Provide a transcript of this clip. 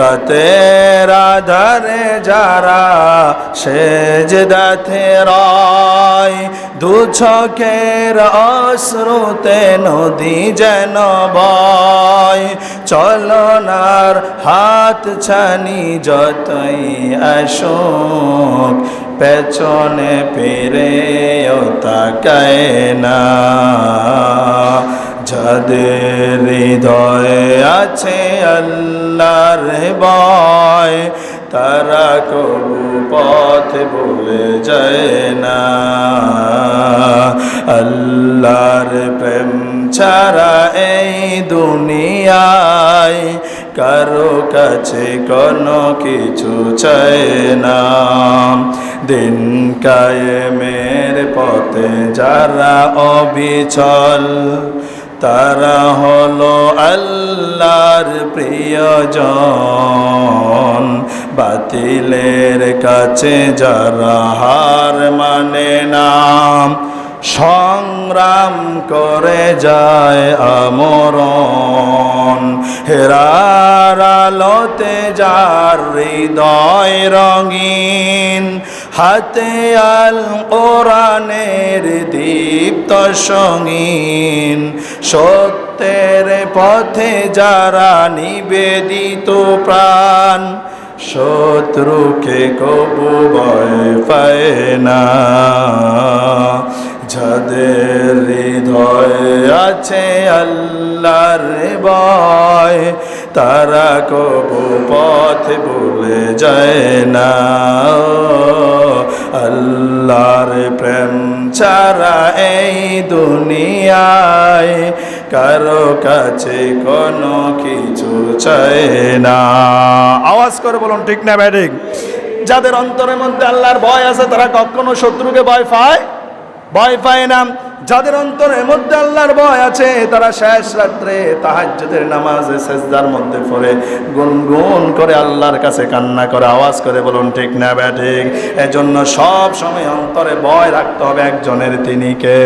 রাতের আধারে যারা সেজদাতে রয় দু চোখের অশ্রুতে নদী যেন বয়, চলনার হাত ছানি যতই আসুক, পেছনে ফিরে তাকায় না। যাদের হৃদয়ে আছে আল্লাহর ভয় তারা কবু পথ বলে যায় না আল্লাহর প্রেম ছাড়া এই দুনিয়ায় কারও কাছে কোনো কিছু চায় না দিন কায়েমের পথে যারা অবিচল তারা হলো আল্লাহর প্রিয়জন। বাতিলের কাছে যারা হার মানে নাম সংগ্রাম করে যায় আমরণ। হেরার আলোতে যার হৃদয় রঙিন হাতে আল কোরআনের দীপ্ত সঙ্গীন, সত্যের পথে যারা নিবেদিত প্রাণ, শত্রুকে কবু ভয় পায় না। যাদের হৃদয়ে আছে আল্লাহর বয় তারা কবু পথ বলে যায় না। আল্লাহর প্রেম ছাড়া এই দুনিয়ায় কারও কাছে কোনো কিছু চায় না। আওয়াজ করে বলুন, ঠিক না ব্যাটিং যাদের অন্তরের মধ্যে আল্লাহর ভয় আছে, তারা কখনো শত্রুকে ভয় পায়? ভয় পায় না। যাদের অন্তরের মধ্যে আল্লাহর ভয় আছে, তারা শেষ রাত্রে তাহাজ্যদের নামাজে সেজদার মধ্যে পড়ে, গুনগুন করে আল্লাহর কাছে কান্না করে, আওয়াজ করে বলুন, ঠিক না ব্যাঠিক এজন্য সব সময় অন্তরে ভয় রাখতে হবে একজনের তিনিকে